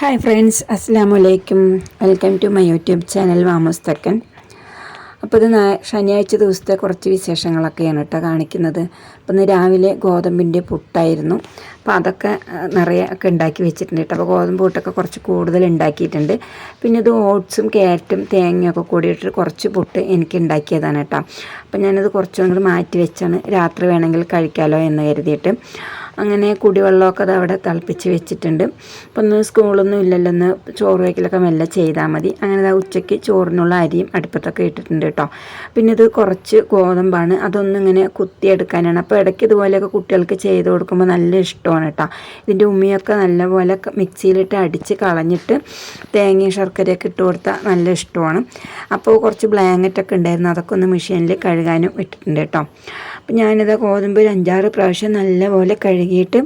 Hi friends അസ്സാം വലൈക്കും welcome to my YouTube channel വാമോസ് തക്കൻ അപ്പോൾ ഇത് ശനിയാഴ്ച ദിവസത്തെ കുറച്ച് വിശേഷങ്ങളൊക്കെയാണ് കേട്ടോ കാണിക്കുന്നത്. അപ്പോൾ ഇന്ന് രാവിലെ ഗോതമ്പിന്റെ പുട്ടായിരുന്നു. അപ്പോൾ അതൊക്കെ നിറയെ ഒക്കെ ഉണ്ടാക്കി വെച്ചിട്ടുണ്ട് കേട്ടോ. അപ്പോൾ ഗോതമ്പ് പുട്ടൊക്കെ കുറച്ച് കൂടുതൽ ഉണ്ടാക്കിയിട്ടുണ്ട്. പിന്നെ ഇത് ഓട്സും ക്യാരറ്റും തേങ്ങയൊക്കെ കൂടിയിട്ട് കുറച്ച് പുട്ട് എനിക്ക് ഉണ്ടാക്കിയതാണ് കേട്ടോ. അപ്പോൾ ഞാനത് കുറച്ചും മാറ്റി വെച്ചാണ് രാത്രി വേണമെങ്കിൽ കഴിക്കാമല്ലോ എന്ന് കരുതിയിട്ട്. അങ്ങനെ കുടിവെള്ളമൊക്കെ അത് അവിടെ തിളപ്പിച്ച് വെച്ചിട്ടുണ്ട്. അപ്പോൾ ഒന്ന് സ്കൂളൊന്നും ഇല്ലല്ലോ ഒന്ന് ചോറ് വയ്ക്കലൊക്കെ മെല്ലെ ചെയ്താൽ മതി. അങ്ങനെ ഉച്ചയ്ക്ക് ചോറിനുള്ള അരിയും അടുപ്പത്തൊക്കെ ഇട്ടിട്ടുണ്ട് കേട്ടോ. പിന്നെ ഇത് കുറച്ച് ഗോതമ്പാണ്. അതൊന്നും ഇങ്ങനെ കുത്തിയെടുക്കാനാണ്. അപ്പോൾ ഇടയ്ക്ക് ഇതുപോലെയൊക്കെ കുട്ടികൾക്ക് ചെയ്ത് കൊടുക്കുമ്പോൾ നല്ല ഇഷ്ടമാണ് കേട്ടോ. ഇതിന്റെ ഉമ്മിയൊക്കെ നല്ലപോലെ മിക്സിയിലിട്ട് അടിച്ച് കളഞ്ഞിട്ട് തേങ്ങയും ശർക്കരയൊക്കെ ഇട്ട് കൊടുത്താൽ നല്ല ഇഷ്ടമാണ്. അപ്പോൾ കുറച്ച് ബ്ലാങ്കറ്റൊക്കെ ഉണ്ടായിരുന്നു. അതൊക്കെ ഒന്ന് മെഷീനിൽ കഴുകാനും ഇട്ടിട്ടുണ്ട് കേട്ടോ. അപ്പോൾ ഞാനിത് ഗോതമ്പ് ഒരു അഞ്ചാറ് പ്രാവശ്യം നല്ലപോലെ കഴുകിയിട്ട്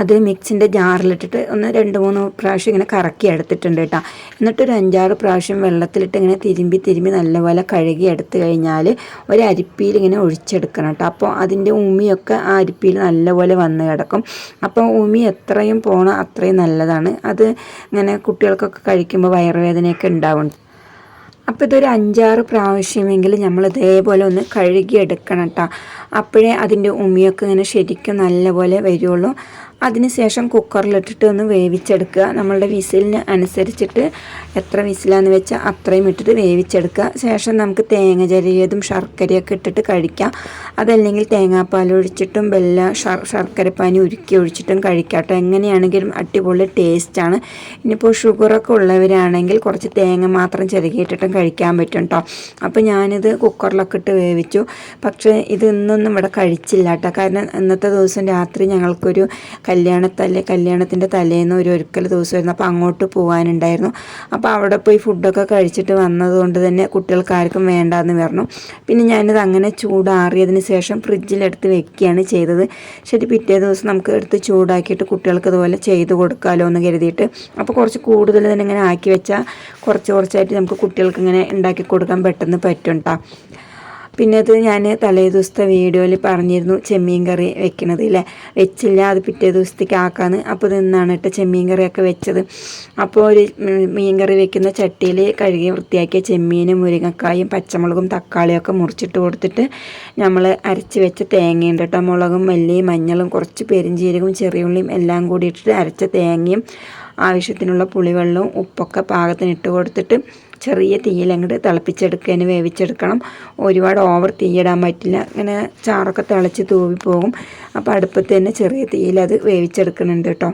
അത് മിക്സിന്റെ ജാറിലിട്ടിട്ട് ഒന്ന് രണ്ട് മൂന്ന് പ്രാവശ്യം ഇങ്ങനെ കറക്കി എടുത്തിട്ടുണ്ട് കേട്ടോ. എന്നിട്ട് ഒരു അഞ്ചാറ് പ്രാവശ്യം വെള്ളത്തിലിട്ട് ഇങ്ങനെ തിരുമ്പി തിരുമ്പി നല്ലപോലെ കഴുകി എടുത്തു കഴിഞ്ഞാൽ ഒരു അരിപ്പിയിൽ ഇങ്ങനെ ഒഴിച്ചെടുക്കണം കേട്ടോ. അപ്പോൾ അതിന്റെ ഉമിയൊക്കെ ആ അരിപ്പിയിൽ നല്ലപോലെ വന്ന് കിടക്കും. അപ്പോൾ ഉമി എത്രയും പോണോ അത്രയും നല്ലതാണ്. അത് ഇങ്ങനെ കുട്ടികൾക്കൊക്കെ കഴിക്കുമ്പോൾ വയറുവേദനയൊക്കെ ഉണ്ടാവും. അപ്പോൾ ഇതൊരു അഞ്ചാറ് പ്രാവശ്യമെങ്കിലും നമ്മൾ ഇതേപോലെ ഒന്ന് കഴുകിയെടുക്കണം കേട്ടോ അപ്പോഴേ അതിന്റെ ഉമിയൊക്കെ ഇങ്ങനെ ശരിക്കും നല്ലപോലെ വരുള്ളൂ. അതിനുശേഷം കുക്കറിലിട്ടിട്ട് ഒന്ന് വേവിച്ചെടുക്കുക. നമ്മളുടെ വിസിലിന് അനുസരിച്ചിട്ട് എത്ര വിസിലാന്ന് വെച്ചാൽ അത്രയും ഇട്ടിട്ട് വേവിച്ചെടുക്കുക. ശേഷം നമുക്ക് തേങ്ങ ചെറിയതും ശർക്കരയൊക്കെ ഇട്ടിട്ട് കഴിക്കാം. അതല്ലെങ്കിൽ തേങ്ങാപ്പാൽ ഒഴിച്ചിട്ടും വെല്ല ശർക്കര ശർക്കരപ്പാനി ഉരുക്കി ഒഴിച്ചിട്ടും കഴിക്കാം കേട്ടോ. എങ്ങനെയാണെങ്കിലും അടിപൊളി ടേസ്റ്റാണ്. ഇനിയിപ്പോൾ ഷുഗറൊക്കെ ഉള്ളവരാണെങ്കിൽ കുറച്ച് തേങ്ങ മാത്രം ചെറുകിയിട്ടിട്ടും കഴിക്കാൻ പറ്റും കേട്ടോ. അപ്പോൾ ഞാനിത് കുക്കറിലൊക്കെ ഇട്ട് വേവിച്ചു. പക്ഷേ ഇത് ഇന്നൊന്നും ഇവിടെ കഴിച്ചില്ല കേട്ടോ. കാരണം ഇന്നത്തെ ദിവസം രാത്രി ഞങ്ങൾക്കൊരു കല്യാണത്തല്ലേ കല്യാണത്തിന്റെ തലേന്ന് ഒരു ഒരുക്കൽ ദിവസമായിരുന്നു. അപ്പോൾ അങ്ങോട്ട് പോകാനുണ്ടായിരുന്നു അപ്പോൾ അവിടെ പോയി ഫുഡൊക്കെ കഴിച്ചിട്ട് വന്നതുകൊണ്ട് തന്നെ കുട്ടികൾക്കാർക്കും വേണ്ടാന്ന് പറഞ്ഞു. പിന്നെ ഞാനിത് അങ്ങനെ ചൂടാറിയതിന് ശേഷം ഫ്രിഡ്ജിലെടുത്ത് വെക്കുകയാണ് ചെയ്തത്. ശരി പിറ്റേ ദിവസം നമുക്ക് എടുത്ത് ചൂടാക്കിയിട്ട് കുട്ടികൾക്ക് ഇതുപോലെ ചെയ്ത് കൊടുക്കാമല്ലോ എന്ന് കരുതിയിട്ട്. അപ്പോൾ കുറച്ച് കൂടുതൽ തന്നെ ഇങ്ങനെ ആക്കി വെച്ചാൽ കുറച്ച് കുറച്ചായിട്ട് നമുക്ക് കുട്ടികൾക്ക് ഇങ്ങനെ ഉണ്ടാക്കി കൊടുക്കാൻ പെട്ടെന്ന് പറ്റും കേട്ടോ പിന്നെ അത് ഞാൻ തലേ ദിവസത്തെ വീഡിയോയിൽ പറഞ്ഞിരുന്നു ചെമ്മീൻ കറി വെക്കണത് ഇല്ലേ വെച്ചില്ല അത് പിറ്റേ ദിവസത്തേക്ക് ആക്കാന്ന്. അപ്പോൾ നിന്നാണ് കേട്ടോ ചെമ്മീൻ കറിയൊക്കെ വെച്ചത്. അപ്പോൾ ഒരു മീൻ കറി വെക്കുന്ന ചട്ടിയിൽ കഴുകി വൃത്തിയാക്കിയ ചെമ്മീനും മുരിങ്ങക്കായും പച്ചമുളകും തക്കാളിയൊക്കെ മുറിച്ചിട്ട് കൊടുത്തിട്ട് നമ്മൾ അരച്ച് വെച്ച തേങ്ങയുണ്ട് കേട്ടോ മുളകും മല്ലിയും മഞ്ഞളും കുറച്ച് പെരിഞ്ചീരകവും ചെറിയുള്ളിയും എല്ലാം കൂടി ഇട്ടിട്ട് അരച്ച തേങ്ങയും ആവശ്യത്തിനുള്ള പുളിവെള്ളവും ഉപ്പൊക്കെ പാകത്തിന് ഇട്ട് കൊടുത്തിട്ട് ചെറിയ തീയിൽ അങ്ങോട്ട് തിളപ്പിച്ചെടുക്കാൻ വേവിച്ചെടുക്കണം. ഒരുപാട് ഓവർ തീയിടാൻ പറ്റില്ല. ഇങ്ങനെ ചാറൊക്കെ തിളച്ച് തൂവിപ്പോകും അപ്പോൾ അടുപ്പത്ത് തന്നെ ചെറിയ തീയിൽ അത് വേവിച്ചെടുക്കുന്നുണ്ട് കേട്ടോ.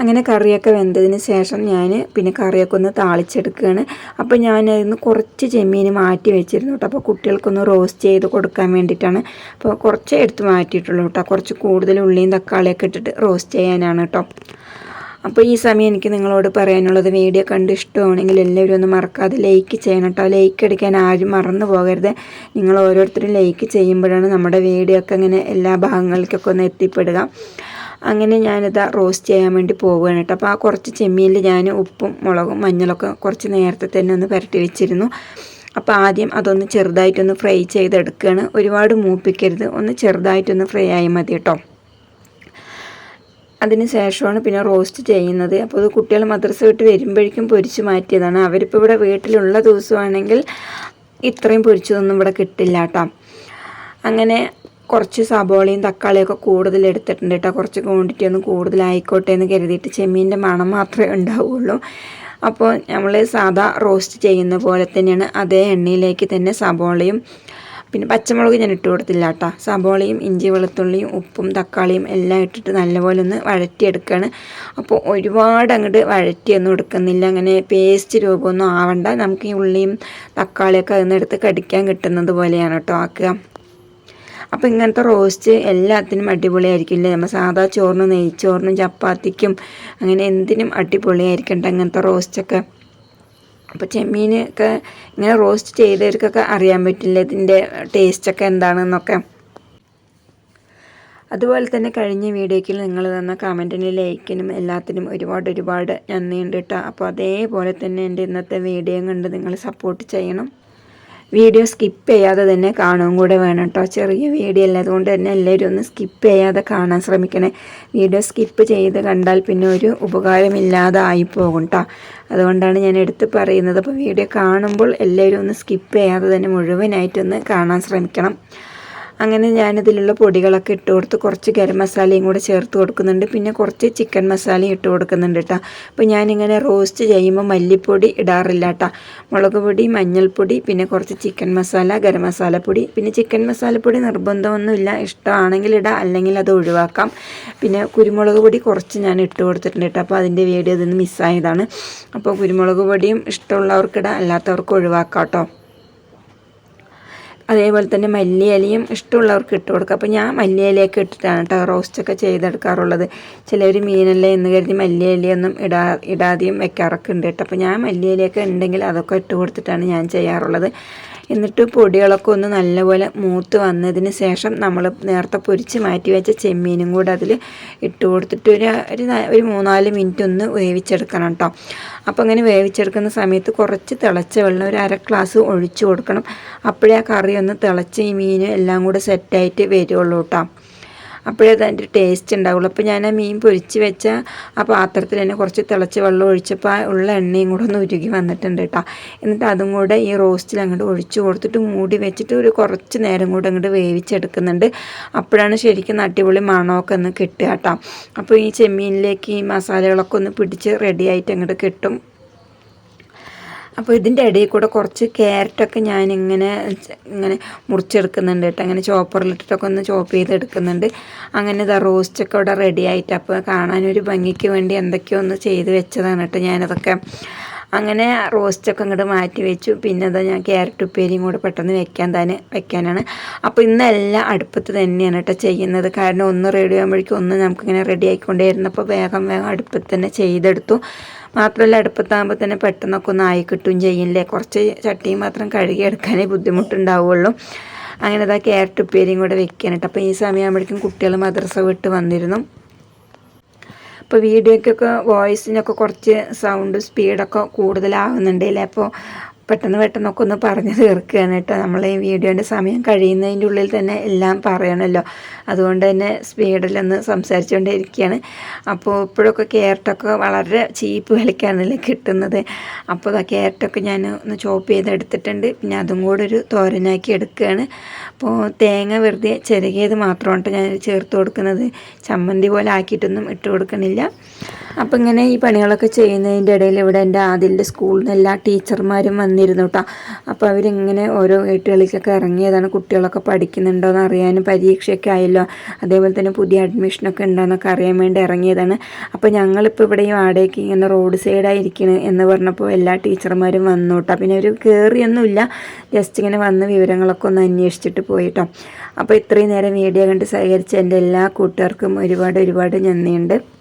അങ്ങനെ കറിയൊക്കെ വെന്തതിന് ശേഷം ഞാൻ പിന്നെ കറിയൊക്കെ ഒന്ന് താളിച്ചെടുക്കുകയാണ്. അപ്പോൾ അതിന് കുറച്ച് ചെമ്മീൻ മാറ്റി വെച്ചിരുന്നു കേട്ടോ. അപ്പോൾ കുട്ടികൾക്കൊന്ന് റോസ്റ്റ് ചെയ്ത് കൊടുക്കാൻ വേണ്ടിയിട്ടാണ്. അപ്പോൾ കുറച്ച് എടുത്ത് മാറ്റിയിട്ടുള്ളൂ കേട്ടോ. കുറച്ച് കൂടുതൽ ഉള്ളിയും തക്കാളിയൊക്കെ ഇട്ടിട്ട് റോസ്റ്റ് ചെയ്യാനാണ് കേട്ടോ. അപ്പോൾ ഈ സമയം എനിക്ക് നിങ്ങളോട് പറയാനുള്ളത് വീഡിയോ കണ്ട് ഇഷ്ടമാണെങ്കിൽ എല്ലാവരും ഒന്ന് മറക്കാതെ ലൈക്ക് ചെയ്യണം കേട്ടോ ലൈക്ക് അടിക്കാൻ ആരും മറന്നു പോകരുത്. നിങ്ങൾ ഓരോരുത്തരും ലൈക്ക് ചെയ്യുമ്പോഴാണ് നമ്മുടെ വീഡിയോ ഒക്കെ ഇങ്ങനെ എല്ലാ ഭാഗങ്ങൾക്കൊക്കെ ഒന്ന് എത്തിപ്പെടുക. അങ്ങനെ ഞാനിത് റോസ്റ്റ് ചെയ്യാൻ വേണ്ടി പോവുകയാണ് കേട്ടോ അപ്പോൾ ആ കുറച്ച് ചെമ്മീനിൽ ഞാൻ ഉപ്പും മുളകും മഞ്ഞളൊക്കെ കുറച്ച് നേരത്തെ തന്നെ ഒന്ന് പുരട്ടി വെച്ചിരുന്നു. അപ്പോൾ ആദ്യം അതൊന്ന് ചെറുതായിട്ടൊന്ന് ഫ്രൈ ചെയ്തെടുക്കുകയാണ്. ഒരുപാട് മൂപ്പിക്കരുത്. ഒന്ന് ചെറുതായിട്ടൊന്ന് ഫ്രൈ ആയി മതി കേട്ടോ അതിന് ശേഷമാണ് പിന്നെ റോസ്റ്റ് ചെയ്യുന്നത്. അപ്പോൾ അത് കുട്ടികൾ മദ്രസ വിട്ട് വരുമ്പോഴേക്കും പൊരിച്ച് മാറ്റിയതാണ്. അവരിപ്പോൾ ഇവിടെ വീട്ടിലുള്ള ദിവസമാണെങ്കിൽ ഇത്രയും പൊരിച്ചതൊന്നും ഇവിടെ കിട്ടില്ല കേട്ടോ. അങ്ങനെ കുറച്ച് സബോളയും തക്കാളിയൊക്കെ കൂടുതൽ എടുത്തിട്ടുണ്ട് കേട്ടോ. കുറച്ച് ക്വാണ്ടിറ്റി ഒന്ന് കൂടുതലായിക്കോട്ടെ എന്ന് കരുതിയിട്ട് ചെമ്മീന്റെ മണം മാത്രമേ ഉണ്ടാവുള്ളൂ. അപ്പോൾ നമ്മൾ സാധാ റോസ്റ്റ് ചെയ്യുന്ന പോലെ തന്നെയാണ് അതേ എണ്ണയിലേക്ക് തന്നെ സബോളയും പിന്നെ പച്ചമുളക് ഞാൻ ഇട്ട് കൊടുത്തില്ല കേട്ടോ സബോളയും ഇഞ്ചി വെളുത്തുള്ളിയും ഉപ്പും തക്കാളിയും എല്ലാം ഇട്ടിട്ട് നല്ലപോലെ ഒന്ന് വഴറ്റിയെടുക്കുകയാണ് അപ്പോൾ ഒരുപാട് അങ്ങോട്ട് വഴറ്റിയൊന്നും എടുക്കുന്നില്ല. അങ്ങനെ പേസ്റ്റ് രൂപമൊന്നും ആവണ്ട. നമുക്ക് ഈ ഉള്ളിയും തക്കാളിയൊക്കെ അതിനെടുത്ത് കടിക്കാൻ കിട്ടുന്നത് പോലെയാണ് കേട്ടോ ആക്കുക. അപ്പോൾ ഇങ്ങനത്തെ റോസ്റ്റ് എല്ലാത്തിനും അടിപൊളിയായിരിക്കില്ലേ നമ്മൾ സാധാ ചോറിനും നെയ്ച്ചോറിനും ചപ്പാത്തിക്കും അങ്ങനെ എന്തിനും അടിപൊളിയായിരിക്കണ്ട ഇങ്ങനത്തെ റോസ്റ്റൊക്കെ. അപ്പോൾ ചെമ്മീനൊക്കെ ഇങ്ങനെ റോസ്റ്റ് ചെയ്തവർക്കൊക്കെ അറിയാൻ പറ്റില്ല ഇതിന്റെ ടേസ്റ്റൊക്കെ എന്താണെന്നൊക്കെ? അതുപോലെ തന്നെ കഴിഞ്ഞ വീഡിയോയ്ക്ക് നിങ്ങൾ തന്ന കമന്റിന് ലൈക്കിനും എല്ലാത്തിനും ഒരുപാട് ഒരുപാട് നന്ദിയുണ്ട് കേട്ടോ അപ്പോൾ അതേപോലെ തന്നെ എന്റെ ഇന്നത്തെ വീഡിയോ കണ്ട് നിങ്ങൾ സപ്പോർട്ട് ചെയ്യണം. വീഡിയോ സ്കിപ്പ് ചെയ്യാതെ തന്നെ കാണുകയും കൂടെ വേണം കേട്ടോ. ചെറിയ വീഡിയോ അല്ല അതുകൊണ്ട് തന്നെ എല്ലാവരും ഒന്ന് സ്കിപ്പ് ചെയ്യാതെ കാണാൻ ശ്രമിക്കണേ. വീഡിയോ സ്കിപ്പ് ചെയ്ത് കണ്ടാൽ പിന്നെ ഒരു ഉപകാരമില്ലാതെ ആയിപ്പോകും പോകും കേട്ടോ. അതുകൊണ്ടാണ് ഞാൻ എടുത്ത് പറയുന്നത്. അപ്പോൾ വീഡിയോ കാണുമ്പോൾ എല്ലാവരും ഒന്ന് സ്കിപ്പ് ചെയ്യാതെ തന്നെ മുഴുവനായിട്ടൊന്ന് കാണാൻ ശ്രമിക്കണം. അങ്ങനെ ഞാനിതിലുള്ള പൊടികളൊക്കെ ഇട്ട് കൊടുത്ത് കുറച്ച് ഗരം മസാലയും കൂടെ ചേർത്ത് കൊടുക്കുന്നുണ്ട്. പിന്നെ കുറച്ച് ചിക്കൻ മസാലയും ഇട്ട് കൊടുക്കുന്നുണ്ട് കേട്ടോ അപ്പോൾ ഞാനിങ്ങനെ റോസ്റ്റ് ചെയ്യുമ്പോൾ മല്ലിപ്പൊടി ഇടാറില്ല കേട്ടോ മുളക് പൊടി മഞ്ഞൾപ്പൊടി പിന്നെ കുറച്ച് ചിക്കൻ മസാല ഗരം മസാലപ്പൊടി പിന്നെ ചിക്കൻ മസാലപ്പൊടി നിർബന്ധമൊന്നുമില്ല. ഇഷ്ടമാണെങ്കിൽ ഇടാം അല്ലെങ്കിൽ അത് ഒഴിവാക്കാം. പിന്നെ കുരുമുളക് പൊടി കുറച്ച് ഞാൻ ഇട്ട് കൊടുത്തിട്ടുണ്ട് കേട്ടോ അപ്പോൾ അതിന്റെ വീഡിയോ ഇതൊന്ന് മിസ്സായതാണ്. അപ്പോൾ കുരുമുളക് പൊടിയും ഇഷ്ടമുള്ളവർക്കിടാം അല്ലാത്തവർക്ക് ഒഴിവാക്കാം കേട്ടോ അതേപോലെ തന്നെ മല്ലിയിലയും ഇഷ്ടമുള്ളവർക്ക് ഇട്ട് കൊടുക്കുക. അപ്പോൾ ഞാൻ മല്ലിയിലയൊക്കെ ഇട്ടിട്ടാണ് കേട്ടോ റോസ്റ്റൊക്കെ ചെയ്തെടുക്കാറുള്ളത്. ചിലർ മീനല്ലേ എന്ന് കരുതി മല്ലിയിലയൊന്നും ഇടാ ഇടാതെയും വെക്കാറൊക്കെ ഉണ്ട് കേട്ടോ. അപ്പോൾ ഞാൻ മല്ലിയിലയൊക്കെ ഉണ്ടെങ്കിൽ അതൊക്കെ ഇട്ട് കൊടുത്തിട്ടാണ് ഞാൻ ചെയ്യാറുള്ളത്. എന്നിട്ട് പൊടികളൊക്കെ ഒന്ന് നല്ലപോലെ മൂത്ത് വന്നതിന് ശേഷം നമ്മൾ നേരത്തെ പൊരിച്ച് മാറ്റി വെച്ച ചെമ്മീനും കൂടെ അതിൽ ഇട്ട് കൊടുത്തിട്ട് ഒരു ഒരു മൂന്നാൽ മിനിറ്റ് ഒന്ന് വേവിച്ചെടുക്കണം കേട്ടോ. അപ്പോൾ അങ്ങനെ വേവിച്ചെടുക്കുന്ന സമയത്ത് കുറച്ച് തിളച്ച വെള്ളം ഒരു അര ഗ്ലാസ് ഒഴിച്ചു കൊടുക്കണം. അപ്പോഴേ ആ കറി ഒന്ന് തിളച്ച് ഈ മീൻ എല്ലാം കൂടെ സെറ്റായിട്ട് വരുള്ളൂ കേട്ടോ. അപ്പോഴേ അതിന്റെ ടേസ്റ്റ് ഉണ്ടാവുള്ളൂ. അപ്പോൾ ഞാൻ ആ മീൻ പൊരിച്ച് വെച്ച ആ പാത്രത്തിൽ തന്നെ കുറച്ച് തിളച്ച് വെള്ളം ഒഴിച്ചപ്പോൾ ആ ഉള്ള എണ്ണയും കൂടെ ഒന്ന് ഉരുകി വന്നിട്ടുണ്ട് കേട്ടോ എന്നിട്ട് അതും കൂടെ ഈ റോസ്റ്റിൽ അങ്ങോട്ട് ഒഴിച്ചു കൊടുത്തിട്ട് മൂടി വെച്ചിട്ട് ഒരു കുറച്ച് നേരം കൂടെ അങ്ങോട്ട് വേവിച്ചെടുക്കുന്നുണ്ട്. അപ്പോഴാണ് ശരിക്കും അടിപൊളി മണമൊക്കെ ഒന്ന് കിട്ടുക കേട്ടോ അപ്പോൾ ഈ ചെമ്മീനിലേക്ക് ഈ മസാലകളൊക്കെ ഒന്ന് പിടിച്ച് റെഡിയായിട്ട് അങ്ങോട്ട് കിട്ടും. അപ്പോൾ ഇതിന്റെ ഇടയിൽ കൂടെ കുറച്ച് ക്യാരറ്റൊക്കെ ഞാൻ ഇങ്ങനെ ഇങ്ങനെ മുറിച്ചെടുക്കുന്നുണ്ട് കേട്ടോ. അങ്ങനെ ചോപ്പറിലിട്ടിട്ടൊക്കെ ഒന്ന് ചോപ്പ് ചെയ്തെടുക്കുന്നുണ്ട്. അങ്ങനെ ഇതാ റോസ്റ്റൊക്കെ ഇവിടെ റെഡി ആയിട്ട്. അപ്പോൾ കാണാനൊരു ഭംഗിക്ക് വേണ്ടി എന്തൊക്കെയോ ഒന്ന് ചെയ്ത് വെച്ചതാണ് കേട്ടോ ഞാനതൊക്കെ. അങ്ങനെ റോസ്റ്റൊക്കെ ഇങ്ങോട്ട് മാറ്റി വെച്ചു. പിന്നെ അതാ ഞാൻ ക്യാരറ്റ് ഉപ്പേരിയും കൂടെ പെട്ടെന്ന് വെക്കാൻ തന്നെ വെക്കാനാണ്. അപ്പോൾ ഇന്നെല്ലാം അടുപ്പത്ത് തന്നെയാണ് കേട്ടോ ചെയ്യുന്നത്. കാരണം ഒന്ന് റെഡി ആകുമ്പോഴേക്കും ഒന്ന് നമുക്കിങ്ങനെ റെഡി ആയിക്കൊണ്ടേയിരുന്നപ്പോൾ വേഗം വേഗം അടുപ്പത്ത് തന്നെ ചെയ്തെടുത്തു. മാത്രമല്ല അടുപ്പത്താകുമ്പോൾ തന്നെ പെട്ടെന്നൊക്കെ ഒന്ന് ആയി കിട്ടുകയും ചെയ്യില്ലേ? കുറച്ച് ചട്ടിയും മാത്രം കഴുകി കഴുകിയെടുക്കാനേ ബുദ്ധിമുട്ടുണ്ടാവുള്ളൂ. അങ്ങനെ അതാ ക്യാരറ്റ് ഉപ്പേരിയും കൂടെ വെക്കാനായിട്ട് അപ്പോൾ ഈ സമയമാകുമ്പോഴേക്കും കുട്ടികൾ മദ്രസ വിട്ട് വന്നിരുന്നു. ഇപ്പോൾ വീഡിയോയ്ക്കൊക്കെ വോയിസിനൊക്കെ കുറച്ച് സൗണ്ട് സ്പീഡൊക്കെ കൂടുതലാവുന്നുണ്ടല്ലേ അപ്പോൾ പെട്ടെന്ന് പെട്ടെന്നൊക്കെ ഒന്ന് പറഞ്ഞു തീർക്കുകയാണ് കേട്ടോ. നമ്മൾ ഈ വീഡിയോന്റെ സമയം കഴിയുന്നതിന്റെ ഉള്ളിൽ തന്നെ എല്ലാം പറയണമല്ലോ അതുകൊണ്ട് തന്നെ സ്പീഡിലൊന്ന് സംസാരിച്ചുകൊണ്ടിരിക്കുകയാണ് അപ്പോൾ ഇപ്പോഴൊക്കെ ക്യാരറ്റൊക്കെ വളരെ ചീപ്പ് വിലക്കാണല്ലേ കിട്ടുന്നത്. അപ്പോൾ ആ ക്യാരറ്റൊക്കെ ഞാൻ ഒന്ന് ചോപ്പ് ചെയ്തെടുത്തിട്ടുണ്ട് പിന്നെ അതും കൂടെ ഒരു തോരനാക്കി എടുക്കുകയാണ്. അപ്പോൾ തേങ്ങ വെറുതെ ചെറുകിയത് മാത്രമാണ് ഞാൻ ചേർത്ത് കൊടുക്കുന്നത്. ചമ്മന്തി പോലെ ആക്കിയിട്ടൊന്നും ഇട്ട് കൊടുക്കണില്ല. അപ്പോൾ ഇങ്ങനെ ഈ പണികളൊക്കെ ചെയ്യുന്നതിന്റെ ഇടയിൽ ഇവിടെ എന്റെ ആദ്യത്തെ സ്കൂളിൽ നിന്ന് എല്ലാ ടീച്ചർമാരും വന്നിരുന്നു കേട്ടോ അപ്പോൾ അവരിങ്ങനെ ഓരോ വീട്ടുകളിലേക്കൊക്കെ ഇറങ്ങിയതാണ് കുട്ടികളൊക്കെ പഠിക്കുന്നുണ്ടോ എന്ന് അറിയാനും പരീക്ഷയൊക്കെ ആയല്ലോ. അതേപോലെ തന്നെ പുതിയ അഡ്മിഷനൊക്കെ ഉണ്ടോയെന്നൊക്കെ അറിയാൻ വേണ്ടി ഇറങ്ങിയതാണ്. അപ്പോൾ ഞങ്ങളിപ്പോൾ ഇവിടെ ഈ വാടകയ്ക്ക് ഇങ്ങനെ റോഡ് സൈഡായിരിക്കണം എന്ന് പറഞ്ഞപ്പോൾ എല്ലാ ടീച്ചർമാരും വന്നു കേട്ടോ പിന്നെ അവർ കയറിയൊന്നുമില്ല ജസ്റ്റ് ഇങ്ങനെ വന്ന് വിവരങ്ങളൊക്കെ ഒന്ന് അന്വേഷിച്ചിട്ട് പോയിട്ടോ അപ്പോൾ ഇത്രയും നേരം വീഡിയോ കണ്ട് സഹകരിച്ച എന്റെ എല്ലാ കൂട്ടുകാർക്കും ഒരുപാട് ഒരുപാട് നന്ദിയുണ്ട്.